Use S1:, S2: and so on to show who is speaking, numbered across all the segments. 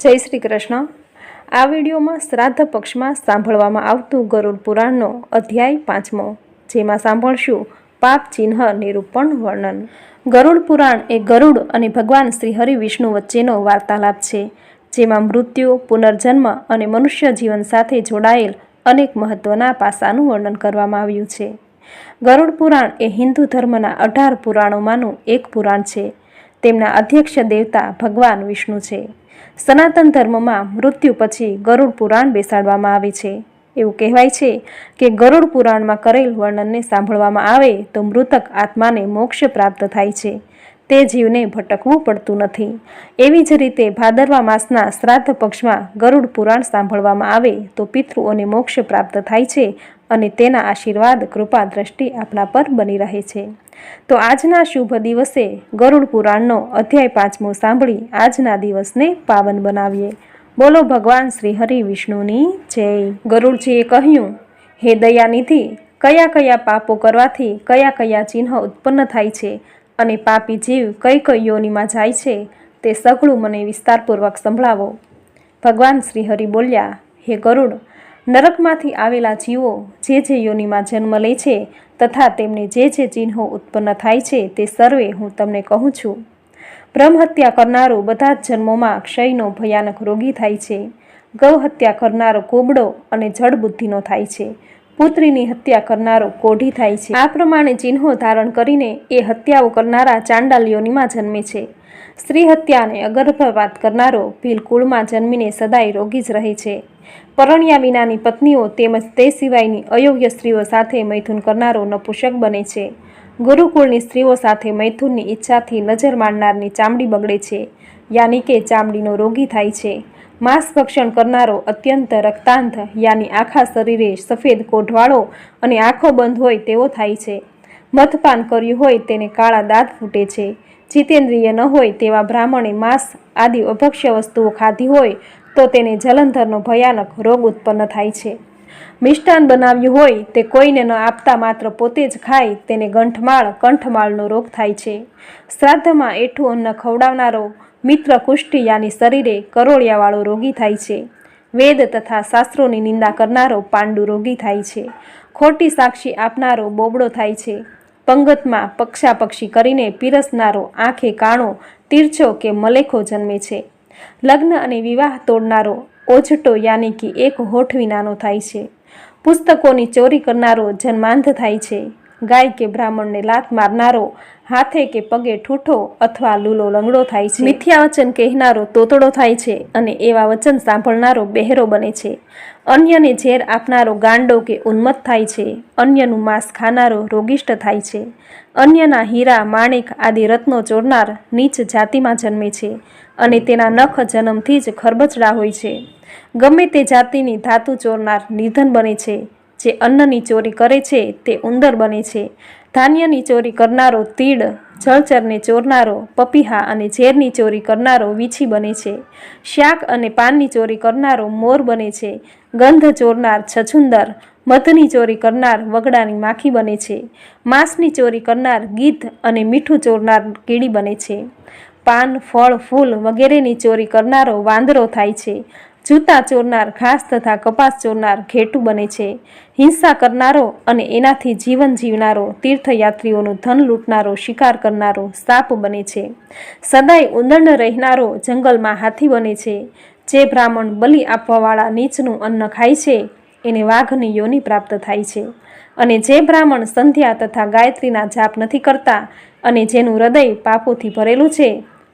S1: જય શ્રી કૃષ્ણ. આ વિડીયોમાં શ્રાદ્ધ પક્ષમાં સાંભળવામાં આવતું ગરુડ પુરાણનો અધ્યાય પાંચમો, જેમાં સાંભળશું પાપ ચિહ્ન નિરૂપણ વર્ણન. ગરુડ પુરાણ એ ગરુડ અને ભગવાન શ્રી હરિ વિષ્ણુ વચ્ચેનો વાર્તાલાપ છે, જેમાં મૃત્યુ, પુનર્જન્મ અને મનુષ્ય જીવન સાથે જોડાયેલ અનેક મહત્વના પાસાનું વર્ણન કરવામાં આવ્યું છે. ગરુડ પુરાણ એ હિન્દુ ધર્મના અઢાર પુરાણોમાંનું એક પુરાણ છે. તેમના અધ્યક્ષ દેવતા ભગવાન વિષ્ણુ છે. સનાતન ધર્મમાં મૃત્યુ પછી ગરુડ પુરાણ બેસાડવામાં આવે છે. એવું કહેવાય છે કે ગરુડ પુરાણમાં કરેલ વર્ણનને સાંભળવામાં આવે તો મૃતક આત્માને મોક્ષ પ્રાપ્ત થાય છે. તે જીવને ભટકવું પડતું નથી. એવી જ રીતે ભાદરવા માસના શ્રાદ્ધ પક્ષમાં ગરુડ પુરાણ સાંભળવામાં આવે તો પિતૃઓને મોક્ષ પ્રાપ્ત થાય છે અને તેના આશીર્વાદ કૃપા દ્રષ્ટિ આપણા પર બની રહે છે. તો આજના શુભ દિવસે ગરુડ પુરાણનો અધ્યાય પાંચમો સાંભળી આજના દિવસને પાવન બનાવીએ. બોલો ભગવાન શ્રી હરિ વિષ્ણુની જય. ગરુડજીએ કહ્યું, હે દયાનિધિ, કયા કયા પાપો કરવાથી કયા કયા ચિહ્ન ઉત્પન્ન થાય છે અને પાપી જીવ કઈ કઈ યોનિમાં જાય છે તે સઘળું મને વિસ્તારપૂર્વક સંભળાવો. ભગવાન શ્રી હરિ બોલ્યા, હે ગરુડ નરકમાંથી આવેલા જીવો જે જે યોનિમાં જન્મ લે છે તથા તેમને જે જે ચિહ્નો ઉત્પન્ન થાય છે તે સર્વે હું તમને કહું છું. બ્રહ્મ હત્યા કરનારો બધા જ જન્મોમાં ક્ષયનો ભયાનક રોગી થાય છે. ગૌ હત્યા કરનારો કોબડો અને જડ બુદ્ધિનો થાય છે. પુત્રીની હત્યા કરનારો કોઢી થાય છે. આ પ્રમાણે ચિહ્નો ધારણ કરીને એ હત્યાઓ કરનારા ચાંડાલિયોનીમાં જન્મે છે. સ્ત્રી હત્યા અને અગર્ભપાત કરનારો ભીલકુળમાં જન્મીને સદાય રોગી જ રહે છે. પરણ્યા વિનાની પત્નીઓ તેમજ તે સિવાયની અયોગ્ય સ્ત્રીઓ સાથે મૈથુન કરનારો નપુષક બને છે. ગુરુકુળની સ્ત્રીઓ સાથે મૈથુનની ઈચ્છાથી નજર માંડનારની ચામડી બગડે છે. યાની કે ચામડીનો રોગી થાય છે. માંસ ભક્ષણ કરનારો અત્યંત રક્તાંત, યાની આખા શરીરે સફેદ કોઢવાળો અને આંખો બંધ હોય તેવો થાય છે. મધપાન કર્યું હોય તેને કાળા દાંત ફૂટે છે. જીતેન્દ્રિય ન હોય તેવા બ્રાહ્મણે માંસ આદિ અભક્ષ્ય વસ્તુઓ ખાધી હોય તો તેને જલંધરનો ભયાનક રોગ ઉત્પન્ન થાય છે. મિષ્ટાન બનાવ્યું હોય તે કોઈને ન આપતા માત્ર પોતે જ ખાય તેને ગંઠમાળ, કંઠમાળનો રોગ થાય છે. શ્રાદ્ધમાં એઠું અન્ન ખવડાવનારો મિત્ર કુષ્ઠી યાની શરીરે કરોળિયાવાળો રોગી થાય છે. વેદ તથા શાસ્ત્રોની નિંદા કરનારો પાંડુ રોગી થાય છે. ખોટી સાક્ષી આપનારો બોબડો થાય છે. પંગતમાં પક્ષાપક્ષી કરીને પીરસનારો આંખે કાણો, તીર્છો કે મલેખો જન્મે છે. લગ્ન અને વિવાહ તોડનારો ઓછટો યાની કે એક હોઠ વિનાનો થાય છે. પુસ્તકોની ચોરી કરનારો જન્માંધ થાય છે. ગાય કે બ્રાહ્મણને લાત મારનારો, હાથે કે પગે ઠૂઠો અથવા લૂલો લંગડો થાય છે. મિથ્યા વચન કહેનારો તોતડો થાય છે અને એવા વચન સાંભળનારો બહેરો બને છે. અન્યને ઝેર આપનારો ગાંડો કે ઉન્મત્ત થાય છે. અન્યનું માંસ ખાનારો રોગિષ્ટ થાય છે. અન્યના હીરા, માણેક આદિ રત્નો ચોરનાર નીચ જાતિમાં જન્મે છે અને તેના નખ જન્મથી જ ખરબચડા હોય છે. ગમે તે જાતિની ધાતુ ચોરનાર નિધન બને છે. જે અન્નની ચોરી કરે છે તે ઉંદર બને છે. ધાન્યની ચોરી કરનારો તીડ, જળચરને ચોરનારો પપીહા અને ઝેરની ચોરી કરનારો વીછી બને છે. શાક અને પાનની ચોરી કરનારો મોર બને છે. ગંધ ચોરનાર છછુંદર, મધની ચોરી કરનાર વગડાની માખી બને છે. માંસની ચોરી કરનાર ગીધ અને મીઠું ચોરનાર કીડી બને છે. પાન, ફળ, ફૂલ વગેરેની ચોરી કરનારો વાંદરો થાય છે. જૂતા ચોરનાર ઘાસ તથા કપાસ ચોરનાર ઘેટું બને છે. હિંસા કરનારો અને એનાથી જીવન જીવનારો, તીર્થયાત્રીઓનું ધન લૂંટનારો, શિકાર કરનારો સાપ બને છે. સદાય ઉંદંડ રહેનારો જંગલમાં હાથી બને છે. જે બ્રાહ્મણ બલિ આપવાવાળા નીચનું અન્ન ખાય છે, એને વાઘની યોની પ્રાપ્ત થાય છે. અને જે બ્રાહ્મણ સંધ્યા તથા ગાયત્રીના જાપ નથી કરતા અને જેનું હૃદય પાપોથી ભરેલું છે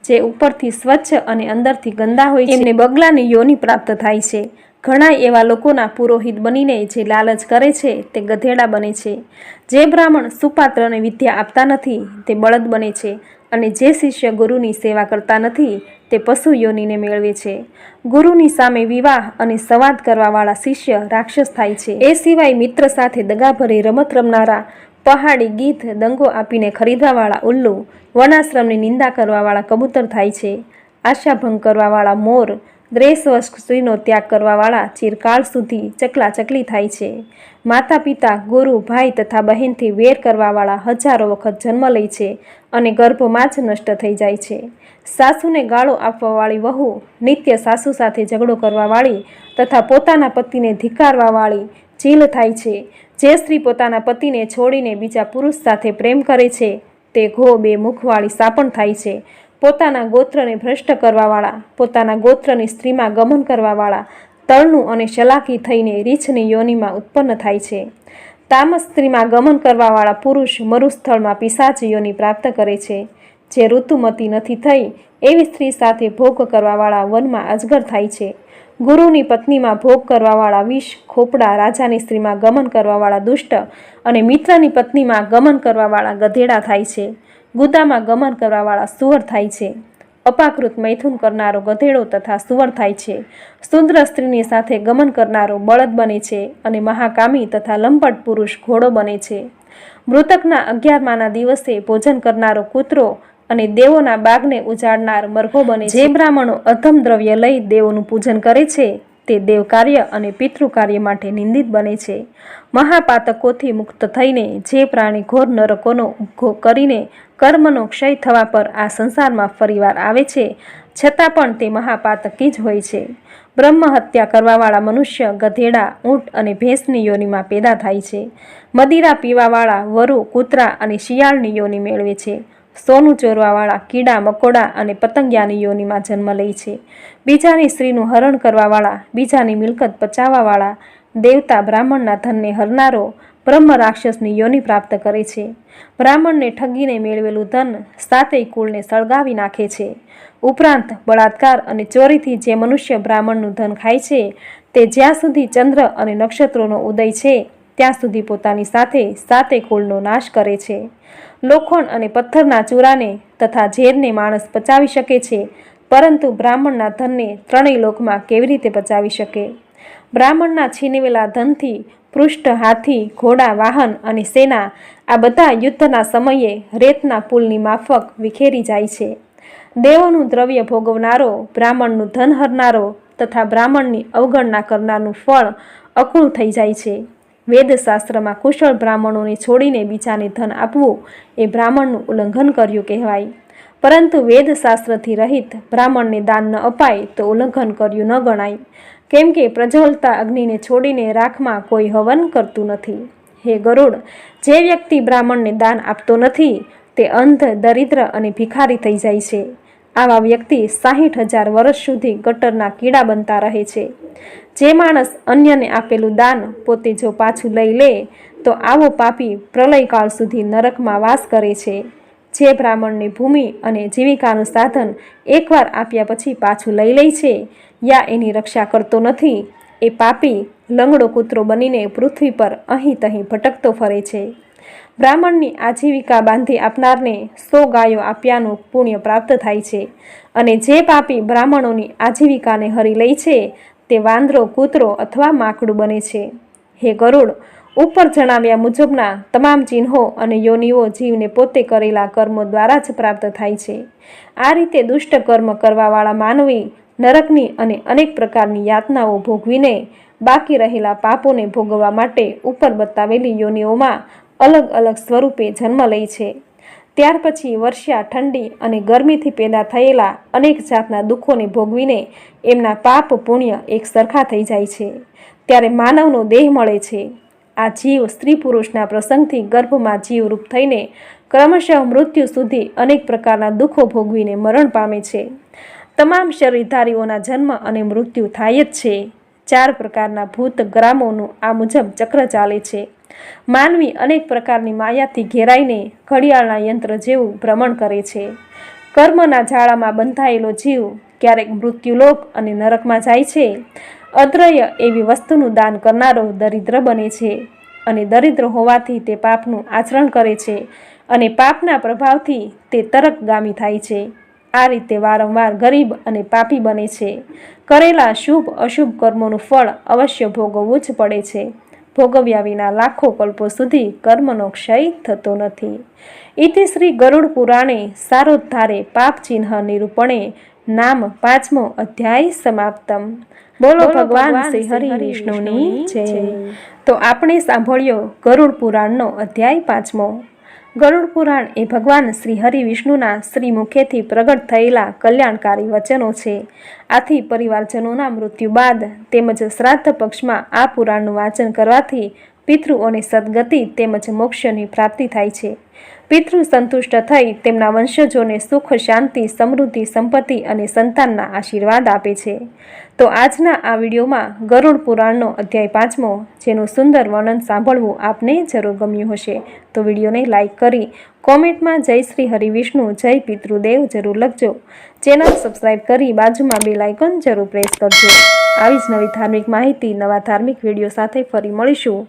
S1: જે ઉપરથી સ્વચ્છ અને અંદરથી ગંદા હોય એમને બગલાની યોની પ્રાપ્ત થાય છે. ઘણા એવા લોકોના પુરોહિત બનીને જે લાલચ કરે છે તે ગધેડા બને છે. જે બ્રાહ્મણ સુપાત્રને વિદ્યા આપતા નથી તે બળદ બને છે અને જે શિષ્ય ગુરુની સેવા કરતા નથી તે પશુ યોનીને મેળવે છે. ગુરુની સામે વિવાહ અને સંવાદ કરવાવાળા શિષ્ય રાક્ષસ થાય છે. એ સિવાય મિત્ર સાથે દગાભરી રમત રમનારા પહાડી ગીધ દંગો આપીને ખરીદવાવાળા ઉલ્લુ વર્ણાશ્રમની નિંદા કરવાવાળા કબૂતર થાય છે. આશાભંગ કરવાવાળા મોર દ્રેશવશ સ્ત્રીનો ત્યાગ કરવાવાળા ચિરકાળ સુધી ચકલા ચકલી થાય છે. માતા પિતા ગુરુ, ભાઈ તથા બહેનથી વેર કરવાવાળા હજારો વખત જન્મ લે છે અને ગર્ભમાં જ નષ્ટ થઈ જાય છે. સાસુને ગાળો આપવાવાળી વહુ, નિત્ય સાસુ સાથે ઝઘડો કરવાવાળી તથા પોતાના પતિને ધિક્કારવાવાળી ચીલ થાય છે. જે સ્ત્રી પોતાના પતિને છોડીને બીજા પુરુષ સાથે પ્રેમ કરે છે, તે ઘો બે મુખવાળી સાપણ થાય છે. પોતાના ગોત્રને ભ્રષ્ટ કરવાવાળા, પોતાના ગોત્રની સ્ત્રીમાં ગમન કરવાવાળા તળનું અને શલાકી થઈને રીછની યોનિમાં ઉત્પન્ન થાય છે. તામસ સ્ત્રીમાં ગમન કરવાવાળા પુરુષ મરુસ્થળમાં પિશાચ યોની પ્રાપ્ત કરે છે. જે ઋતુમતી નથી થઈ, એવી સ્ત્રી સાથે ભોગ કરવાવાળા વનમાં અજગર થાય છે. ગુરુની પત્નીમાં ભોગ કરવાવાળા વિષ, ખોપડા, રાજાની સ્ત્રીમાં ગમન કરવાવાળા દુષ્ટ અને મિત્રની પત્નીમાં ગમન કરવાવાળા ગધેડા થાય છે. ગુદામાં ગમન કરવાવાળા સુવર થાય છે. અપાકૃત મૈથુન કરનારો ગધેડો તથા સુવર થાય છે. સુંદર સ્ત્રીની સાથે ગમન કરનારો બળદ બને છે અને મહાકામી તથા લંપટ પુરુષ ઘોડો બને છે. મૃતકના અગિયારમાના દિવસે ભોજન કરનારો કૂતરો અને દેવોના બાગને ઉજાડનાર મરઘો બને જે બ્રાહ્મણો અધમ દ્રવ્ય લઈ દેવોનું પૂજન કરે છે, તે દેવ કાર્ય અને પિતૃ કાર્ય માટે નિંદિત બને છે. મહાપાતકોથી મુક્ત થઈને જે પ્રાણી ઘોર નરકોનો ઉપભોગ કરીને કર્મનો ક્ષય થવા પર આ સંસારમાં ફરીવાર આવે છે, છતાં પણ તે મહાપાતકી જ હોય છે. બ્રહ્મ હત્યા કરવાવાળા મનુષ્ય ગધેડા, ઊંટ અને ભેંસની યોનિમાં પેદા થાય છે. મદિરા પીવાવાળા વરુ, કૂતરા અને શિયાળની યોની મેળવે છે. સોનું ચોરવાવાળા કીડા, મકોડા અને પતંગિયાની યોનિમાં જન્મ લે છે. બીજાની સ્ત્રીનું હરણ કરવાવાળા, બીજાની મિલકત પચાવવાવાળા દેવતા બ્રાહ્મણના ધનને હરનારો બ્રહ્મ રાક્ષસની યોનિ પ્રાપ્ત કરે છે. બ્રાહ્મણને ઠગીને મેળવેલું ધન સાતેય કુળને સળગાવી નાખે છે. ઉપરાંત બળાત્કાર અને ચોરીથી જે મનુષ્ય બ્રાહ્મણનું ધન ખાય છે, તે જ્યાં સુધી ચંદ્ર અને નક્ષત્રોનો ઉદય છે ત્યાં સુધી પોતાની સાથે સાતે કુળનો નાશ કરે છે. લોખંડ અને પથ્થરના ચૂરાને તથા ઝેરને માણસ પચાવી શકે છે, પરંતુ બ્રાહ્મણના ધનને ત્રણેય લોકમાં કેવી રીતે પચાવી શકે? બ્રાહ્મણના છીનવેલા ધનથી પૃષ્ઠ, હાથી, ઘોડા, વાહન અને સેના આ બધા યુદ્ધના સમયે રેતના પુલની માફક વિખેરી જાય છે. દેવોનું દ્રવ્ય ભોગવનારો, બ્રાહ્મણનું ધન હરનારો તથા બ્રાહ્મણની અવગણના કરનારનું ફળ અકુળ થઈ જાય છે. વેદશાસ્ત્રમાં કુશળ બ્રાહ્મણોને છોડીને બીજાને ધન આપવું એ બ્રાહ્મણનું ઉલ્લંઘન કર્યું કહેવાય. પરંતુ વેદશાસ્ત્રથી રહિત બ્રાહ્મણને દાન ન અપાય તો ઉલ્લંઘન કર્યું ન ગણાય. કેમ કે પ્રજ્વલતા અગ્નિને છોડીને રાખમાં કોઈ હવન કરતું નથી. હે ગરુડ, જે વ્યક્તિ બ્રાહ્મણને દાન આપતો નથી, તે અંધ, દરિદ્ર અને ભિખારી થઈ જાય છે. આવા વ્યક્તિ સાહીઠ હજાર વર્ષ સુધી ગટરના કીડા બનતા રહે છે. જે માણસ અન્યને આપેલું દાન પોતે જો પાછું લઈ લે, તો આવો પાપી પ્રલયકાળ સુધી નરકમાં વાસ કરે છે. જે બ્રાહ્મણની ભૂમિ અને જીવિકાનું સાધન એકવાર આપ્યા પછી પાછું લઈ લે છે, યા એની રક્ષા કરતો નથી, એ પાપી લંગડો કૂતરો બનીને પૃથ્વી પર અહીં તહીં ભટકતો ફરે છે. બ્રાહ્મણની આજીવિકા બાંધી આપનારને સો ગાયો આપ્યાનું પુણ્ય પ્રાપ્ત થાય છે. અને જે પાપી બ્રાહ્મણોની આજીવિકાને હરી લે છે, તે વાંદરો, કૂતરો અથવા માકડું બને છે. હે ગરુડ, ઉપર જણાવ્યા મુજબના તમામ ચિહ્નો અને યોનિઓ જીવને પોતે કરેલા કર્મો દ્વારા જ પ્રાપ્ત થાય છે. આ રીતે દુષ્ટ કર્મ કરવાવાળા માનવી, નરકની અને અનેક પ્રકારની યાતનાઓ ભોગવીને બાકી રહેલા પાપોને ભોગવવા માટે ઉપર બતાવેલી યોનિઓમાં અલગ અલગ સ્વરૂપે જન્મ લે છે. ત્યાર પછી વર્ષા ઠંડી અને ગરમીથી પેદા થયેલા અનેક જાતના દુઃખોને ભોગવીને એમના પાપ પુણ્ય એક સરખા થઈ જાય છે. ત્યારે માનવનો દેહ મળે છે. આ જીવ સ્ત્રી પુરુષના પ્રસંગથી ગર્ભમાં જીવરૂપ થઈને ક્રમશઃ મૃત્યુ સુધી અનેક પ્રકારના દુઃખો ભોગવીને મરણ પામે છે. તમામ શરીરધારીઓના જન્મ અને મૃત્યુ થાય જ છે. ચાર પ્રકારના ભૂત ગ્રામોનું આ મુજબ ચક્ર ચાલે છે. માનવી અનેક પ્રકારની માયાથી ઘેરાઈને ઘડિયાળના યંત્ર જેવું ભ્રમણ કરે છે. કર્મના જાળામાં બંધાયેલો જીવ ક્યારેક મૃત્યુલોક અને નરકમાં જાય છે. અદ્રય એવી વસ્તુનું દાન કરનારો દરિદ્ર બને છે અને દરિદ્ર હોવાથી તે પાપનું આચરણ કરે છે અને પાપના પ્રભાવથી તે તરકગામી થાય છે. આ રીતે વારંવાર ગરીબ અને પાપી બને છે. કરેલા શુભ અશુભ કર્મોનું ફળ અવશ્ય ભોગવવું જ પડે છે. ભોગવ્યા વિના લાખો કલ્પો સુધી કર્મનો ક્ષય થતો નથી. ઇતિ શ્રી ગરુડ પુરાણે સારોદ્ધારે પાપ ચિહ્ન નિરૂપણે નામ પાંચમો અધ્યાય સમાપ્તમ. બોલો ભગવાન શ્રી હરિ વિષ્ણુની જય. તો આપણે સાંભળ્યો ગરુડ પુરાણનો અધ્યાય પાંચમો. ગરુડ પુરાણ એ ભગવાન શ્રી હરિ વિષ્ણુના શ્રી મુખેથી પ્રગટ થયેલા કલ્યાણકારી વચનો છે. આથી પરિવારજનોના મૃત્યુ બાદ તેમજ શ્રાદ્ધ પક્ષમાં આ પુરાણનું વાંચન કરવાથી પિતૃઓની સદગતિ તેમજ મોક્ષની પ્રાપ્તિ થાય છે. પિતૃ સંતુષ્ટ થઈ તેમના વંશજોને સુખ, શાંતિ, સમૃદ્ધિ, સંપત્તિ અને સંતાનના આશીર્વાદ આપે છે. તો આજના આ વિડીયોમાં ગરુડ પુરાણનો અધ્યાય પાંચમો, જેનું સુંદર વર્ણન સાંભળવું આપને જરૂર ગમ્યું હશે. તો વિડીયોને લાઇક કરી કોમેન્ટમાં જય શ્રી હરિવિષ્ણુ જય પિતૃદેવ જરૂર લખજો. ચેનલ સબસ્ક્રાઈબ કરી બાજુમાં બે લાઇકન જરૂર પ્રેસ કરજો. આવી જ નવી ધાર્મિક માહિતી, નવા ધાર્મિક વીડિયો સાથે ફરી મળીશું.